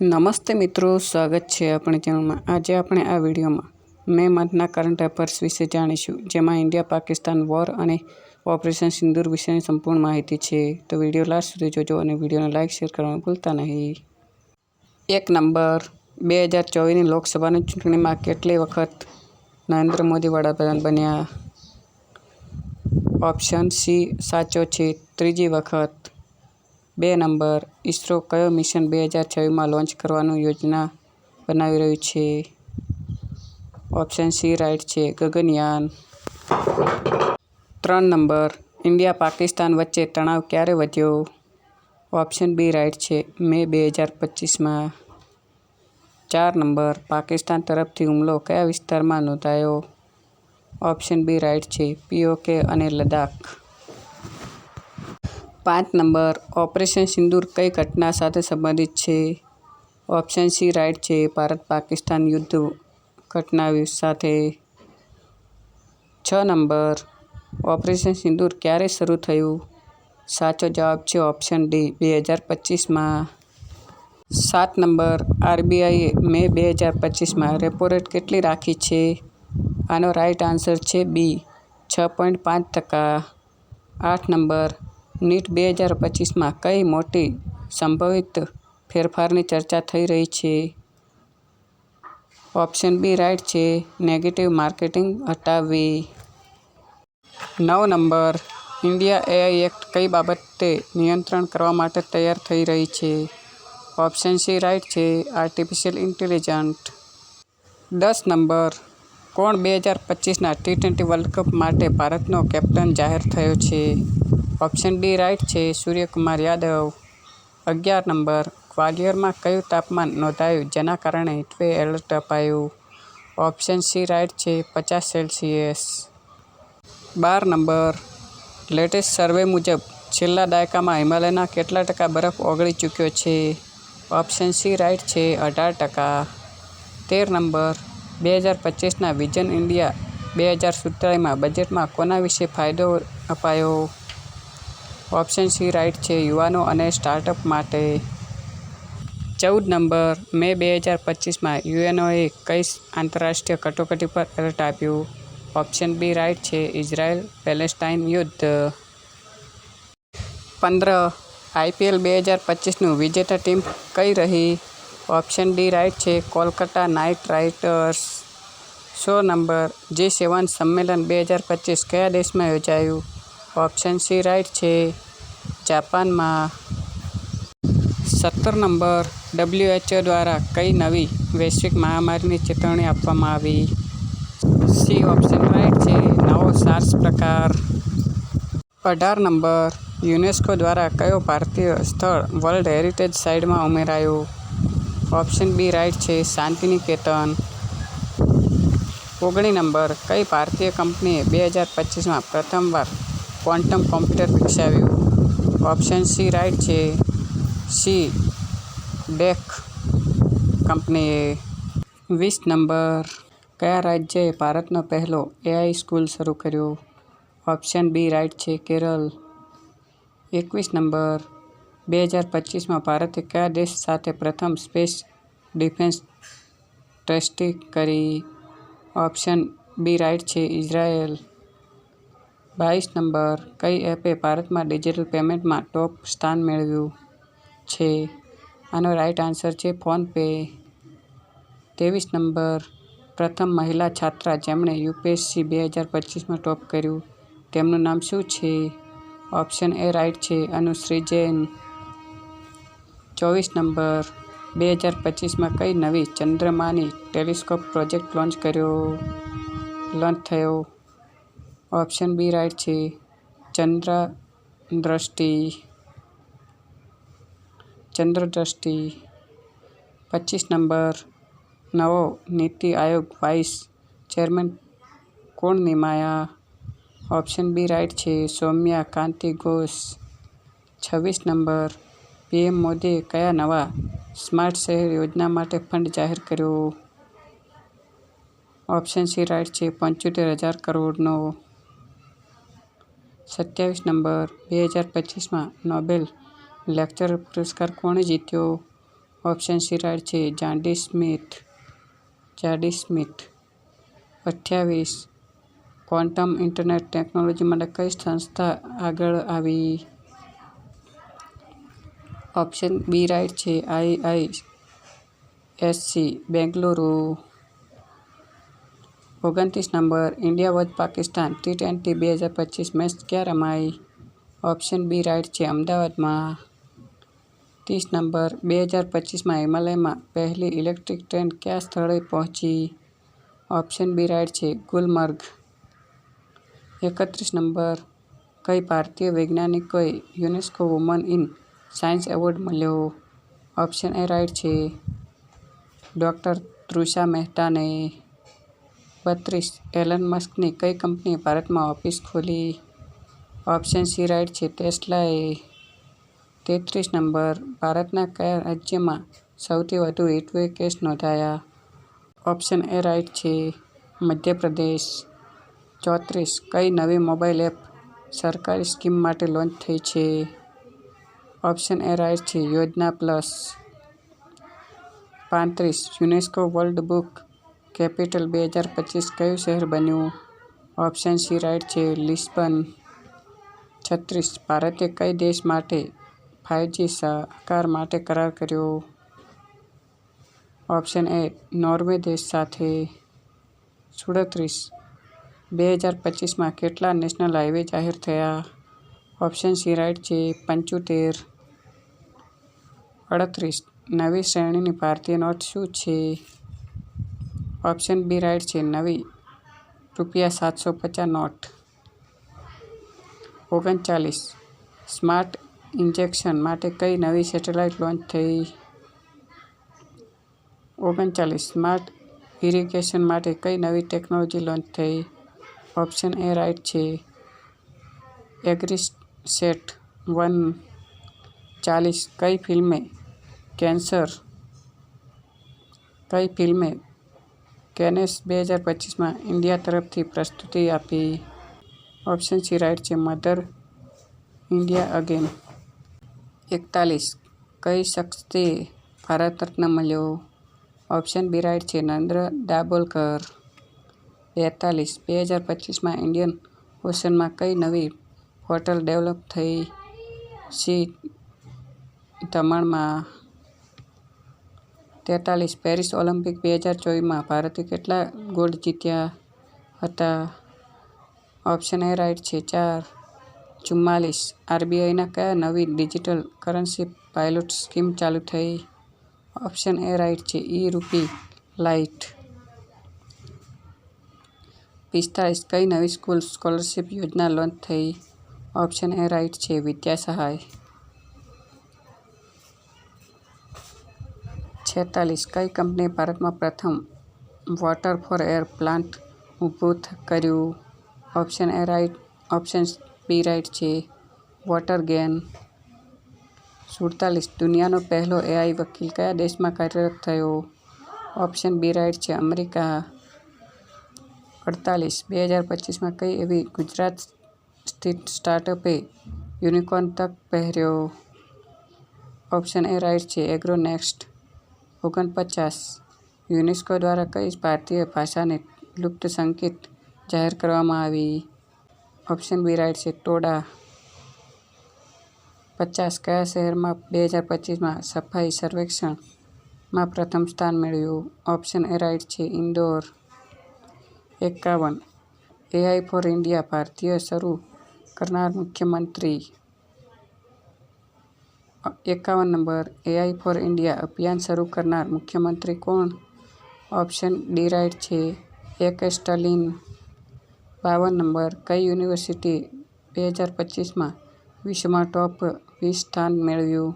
નમસ્તે મિત્રો, સ્વાગત છે આપણી ચેનલમાં. આજે આપણે આ વિડીયોમાં મે મંથના કરંટ અફેર્સ વિશે જાણીશું, જેમાં ઇન્ડિયા પાકિસ્તાન વોર અને ઓપરેશન સિંદૂર વિશેની સંપૂર્ણ માહિતી છે. તો વીડિયો લાસ્ટ સુધી જોજો અને વિડીયોને લાઇક શેર કરવાનું ભૂલતા નહીં. એક નંબર, બે હજાર ચોવીસની લોકસભાની ચૂંટણીમાં કેટલી વખત નરેન્દ્ર મોદી વડાપ્રધાન બન્યા? ઓપ્શન સી સાચો છે. ત્રીજી વખત બે નંબર. ઇસરો કયો મિશન બે હજાર છવ્વીસમાં લોન્ચ કરવાનું યોજના બનાવી રહ્યું છે? ઓપ્શન સી રાઇટ છે. ગગનયાન. ત્રણ નંબર. ઇન્ડિયા પાકિસ્તાન વચ્ચે તણાવ ક્યારે વધ્યો? ઓપ્શન બી રાઇટ છે. મે બે હજાર પચીસમાં. ચાર નંબર. પાકિસ્તાન તરફથી હુમલો કયા વિસ્તારમાં નોંધાયો? ઓપ્શન બી રાઇટ છે. પીઓકે અને લદ્દાખ. પાંચ નંબર. ઓપરેશન સિંદૂર કઈ ઘટના સાથે સંબંધિત છે? ઓપ્શન સી રાઈટ છે. ભારત પાકિસ્તાન યુદ્ધ ઘટના સાથે. છ નંબર. ઓપરેશન સિંદૂર ક્યારે શરૂ થયું? સાચો જવાબ છે ઓપ્શન ડી, બે હજાર પચીસમાં. સાત નંબર. આરબીઆઈએ મે બે હજાર પચીસમાં રેપો રેટ કેટલી રાખી છે? આનો રાઈટ આન્સર છે બી, છ પોઈન્ટ પાંચ ટકા. આઠ નંબર. નીટ બે હજાર પચીસમાં કઈ મોટી સંભવિત ફેરફારની ચર્ચા થઈ રહી છે? ઓપ્શન બી રાઈટ છે, નેગેટિવ માર્કેટિંગ હટાવવી. નવ નંબર, ઇન્ડિયા એઆઈ એક્ટ કઈ બાબતે નિયંત્રણ કરવા માટે તૈયાર થઈ રહી છે? ઓપ્શન સી રાઈટ છે, આર્ટિફિશિયલ ઇન્ટેલિજન્ટ. દસ નંબર, કોણ બે હજાર પચીસના ટી ટ્વેન્ટી વર્લ્ડ કપ માટે ભારતનો કેપ્ટન જાહેર થયો છે? ઓપ્શન ડી રાઇટ છે. સૂર્યકુમાર યાદવ અગિયાર નંબર. ગ્વાલિયરમાં કયું તાપમાન નોંધાયું? જેના કારણે હીટવે એલર્ટ અપાયું? ઓપ્શન સી રાઇટ છે, પચાસ સેલ્સિયસ. બાર નંબર. લેટેસ્ટ સર્વે મુજબ છેલ્લા દાયકામાં હિમાલયના કેટલા ટકા બરફ ઓગળી ચૂક્યો છે? ઓપ્શન સી રાઇટ છે, અઢાર ટકા. તેર નંબર. બે હજાર પચીસના વિઝન ઇન્ડિયા બે હજાર સુડતાલીસમાં બજેટમાં કોના વિશે ફાયદો અપાયો? ઓપ્શન સી રાઇટ છે યુવાનો અને સ્ટાર્ટઅપ માટે. ચૌદ નંબર, મે બે હજાર પચીસમાં યુએનઓએ કઈ આંતરરાષ્ટ્રીય કટોકટી પર એલર્ટ આપ્યું? ઓપ્શન બી રાઇટ છે ઇઝરાયલ પેલેસ્ટાઇન યુદ્ધ. પંદર, આઈપીએલ બે હજાર પચીસનું વિજેતા ટીમ કઈ રહી? ઓપ્શન ડી રાઇટ છે કોલકાતા નાઇટ રાઇડર્સ. સો નંબર, જી સેવન સંમેલન બે હજાર પચીસ કયા દેશમાં યોજાયું? ઓપ્શન સી રાઈટ છે. જાપાનમાં સત્તર નંબર ડબ્લ્યુએચઓ દ્વારા કઈ નવી વૈશ્વિક મહામારીની ચેતવણી આપવામાં આવી? સી ઓપ્શન રાઈટ છે. નવો સાર્સ પ્રકાર. અઢાર નંબર યુનેસ્કો દ્વારા કયો ભારતીય સ્થળ વર્લ્ડ હેરિટેજ સાઇટમાં ઉમેરાયું? ઓપ્શન બી રાઈટ છે. શાંતિનિકેતન. ઓગણી નંબર કઈ ભારતીય કંપનીએ બે હજાર પચીસમાં પ્રથમવાર ક્વોન્ટમ કોમ્પ્યુટર વિકસાવ્યું. ઓપ્શન સી રાઈટ છે. સી ડેક કંપનીએ. વીસ નંબર. કયા રાજ્યએ ભારતનો પહેલો એઆઈ સ્કૂલ શરૂ કર્યો? ઓપ્શન બી રાઈટ છે, કેરળ. એકવીસ નંબર. બે હજાર પચીસમાં ભારતે કયા દેશ સાથે પ્રથમ સ્પેસ ડિફેન્સ ટ્રસ્ટી કરી? ઓપ્શન બી રાઈટ છે, ઇઝરાયલ. બાવીસ નંબર. કઈ એપે ભારતમાં ડિજિટલ પેમેન્ટમાં ટોપ સ્થાન મેળવ્યું છે? આનો રાઇટ આન્સર છે ફોનપે. ત્રેવીસ નંબર. પ્રથમ મહિલા છાત્રા જેમણે યુપીએસસી બે હજાર પચીસમાં ટોપ કર્યું. તેમનું નામ શું છે? ઓપ્શન એ રાઇટ છે. અનુશ્રી જૈન ચોવીસ નંબર. બે હજાર પચીસમાં કઈ નવી ચંદ્રમાની ટેલિસ્કોપ પ્રોજેક્ટ લોન્ચ કર્યો? લોન્ચ થયો. ઓપ્શન બી રાઈટ છે. ચંદ્ર દ્રષ્ટિ. ચંદ્ર દ્રષ્ટિ. પચીસ નંબર. નવો નીતિ આયોગ વાઇસ ચેરમેન કોણ નિમાયા? ઓપ્શન બી રાઈટ છે. સૌમ્યા કાંતિ ઘોષ. છવ્વીસ નંબર. પીએમ મોદીએ કયા નવા સ્માર્ટ શહેર યોજના માટે ફંડ જાહેર કર્યો? ઓપ્શન સી રાઈટ છે. પંચોતેર હજાર કરોડનો સત્યાવીસ નંબર બે હજાર પચીસમાં નોબેલ લેક્ચર પુરસ્કાર કોણે જીત્યો? ઓપ્શન સી રાઈટ છે જાન્ડી સ્મિથ. જાડી સ્મિથ. અઠ્યાવીસ. ક્વોન્ટમ ઇન્ટરનેટ ટેકનોલોજી માટે કઈ સંસ્થા આગળ આવી? ઓપ્શન બી રાઇટ છે આઈ આઈ એસસી બેંગલુરુ. ઓગણત્રીસ number, India watch Pakistan T twenty બે હજાર પચીસ મેચ ક્યાં રમાઈ? ઓપ્શન બી રાઇટ છે, અમદાવાદમાં. ત્રીસ નંબર, બે હજાર પચીસમાં હિમાલયમાં પહેલી ઇલેક્ટ્રિક ટ્રેન કયા સ્થળે પહોંચી? ઓપ્શન બી રાઇટ છે, ગુલમર્ગ. એકત્રીસ નંબર, કઈ ભારતીય વૈજ્ઞાનિકોએ UNESCO woman in science award મળ્યો? ઓપ્શન એ રાઇટ છે, ડૉક્ટર તૃષા મહેતાને. બત્રીસ. એલન મસ્કની કઈ કંપનીએ ભારતમાં ઓફિસ ખોલી? ઓપ્શન સી રાઇટ છે. ટેસ્લાએ તેત્રીસ નંબર. ભારતના કયા રાજ્યમાં સૌથી વધુ હિટવે કેસ નોંધાયા? ઓપ્શન એ રાઇટ છે. મધ્યપ્રદેશ. ચોત્રીસ. કઈ નવી મોબાઈલ એપ સરકારી સ્કીમ માટે લોન્ચ થઈ છે? ઓપ્શન એ રાઇટ છે. યોજના પ્લસ. પાંત્રીસ. યુનેસ્કો વર્લ્ડ બુક કેપિટલ બે હજાર પચીસ કયું શહેર બન્યું? ઓપ્શન સી રાઈટ છે લિસ્બન. છત્રીસ, ભારતે કઈ દેશ માટે ફાઇવજી સહકાર માટે કરાર કર્યો? ઓપ્શન એ, નોર્વે દેશ સાથે. સુડત્રીસ, બે હજાર પચીસમાં કેટલા નેશનલ હાઈવે જાહેર થયા? ઓપ્શન સી રાઈટ છે પંચોતેર. અડત્રીસ, નવી શ્રેણીની ભારતીય નોટ શું છે? ઓપ્શન બી રાઈટ છે. નવી રૂપિયા સાતસો પચાસ નોટ. ઓગણચાલીસ. સ્માર્ટ ઇન્જેક્શન માટે કઈ નવી સેટેલાઇટ લોન્ચ થઈ? ઓગણચાલીસ. સ્માર્ટ ઇરિગેશન માટે કઈ નવી ટેકનોલોજી લોન્ચ થઈ? ઓપ્શન એ રાઈટ છે. એગ્રીસેટ વન ચાલીસ. કઈ ફિલ્મે કેન્સર? કઈ ફિલ્મે કેનેસ બે હજાર પચીસમાં ઇન્ડિયા તરફથી પ્રસ્તુતિ આપી. ઓપ્શન સી રાઇટ છે મધર ઇન્ડિયા અગેન. એકતાલીસ. કઈ શખ્સને ભારત રત્ન મળ્યો? ઓપ્શન બી રાઇટ છે નરેન્દ્ર દાબોલકર બેતાલીસ. બે હજાર પચીસમાં ઇન્ડિયન ઓશનમાં કઈ નવી હોટલ ડેવલપ થઈ? સી. દમણમાં. તેતાલીસ પેરિસ ઓલિમ્પિક બે હજાર ચોવીસમાં ભારતે કેટલા ગોલ્ડ જીત્યા હતા? ઓપ્શન એ રાઈટ છે ચાર. ચુમ્માલીસ. આરબીઆઈના કયા નવી ડિજિટલ કરન્સી પાયલોટ સ્કીમ ચાલુ થઈ? ઓપ્શન એ રાઈટ છે ઈ રૂપી લાઇટ. પિસ્તાલીસ કઈ નવી સ્કૂલ સ્કોલરશિપ યોજના લોન્ચ થઈ? ઓપ્શન એ રાઈટ છે વિદ્યા સહાય. છેતાલીસ, કઈ કંપનીએ ભારતમાં પ્રથમ વોટર ફોર એર પ્લાન્ટ ઊભું કર્યું? Option A right option B right છે. વોટર ગેન સુડતાલીસ, દુનિયાનો પહેલો એઆઈ વકીલ કયા દેશમાં કાર્યરત થયો? ઓપ્શન બી રાઇટ છે અમેરિકા. અડતાલીસ, બે હજાર પચીસમાં કઈ એવી ગુજરાત સ્થિત સ્ટાર્ટઅપે યુનિકોર્ન તક પહેર્યો? ઓપ્શન એ રાઇટ છે એગ્રોનેક્સ્ટ ઓગણપચાસ. યુનેસ્કો દ્વારા કઈ ભારતીય ભાષાને લુપ્ત સંકેત જાહેર કરવામાં આવી? ઓપ્શન બી રાઈટ છે ટોડા પચાસ. કયા શહેરમાં બે હજાર પચીસમાં સફાઈ સર્વેક્ષણમાં પ્રથમ સ્થાન મેળવ્યું? ઓપ્શન એ રાઈટ છે, ઇન્દોર. એકાવન. એઆઈ ફોર ઇન્ડિયા, ભારતીય શરૂ કરનાર મુખ્યમંત્રી એકાવન નંબર. એઆઈ ફોર ઇન્ડિયા અભિયાન શરૂ કરનાર મુખ્યમંત્રી કોણ? ઓપ્શન ડી રાઇટ છે. એક સ્ટાલિન બાવન નંબર. કઈ યુનિવર્સિટી બે હજાર પચીસમાં વિશ્વમાં ટોપ વીસ સ્થાન મેળવ્યું?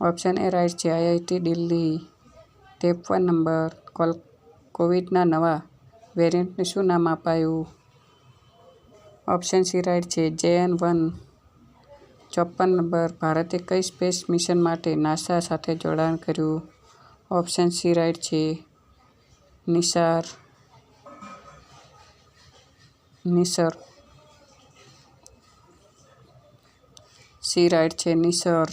ઓપ્શન એ રાઇટ છે. આઈઆઈટી દિલ્હી. ત્રેપન નંબર. કોલ, કોવિડના નવા વેરિયન્ટને શું નામ અપાયું? ઓપ્શન સી રાઇટ છે. JN one. ચોપન નંબર, ભારતે કઈ સ્પેસ મિશન માટે નાસા સાથે જોડાણ કર્યું? ઓપ્શન સી રાઈટ છે. નિસાર. નિસર. સી રાઈટ છે. નિસર.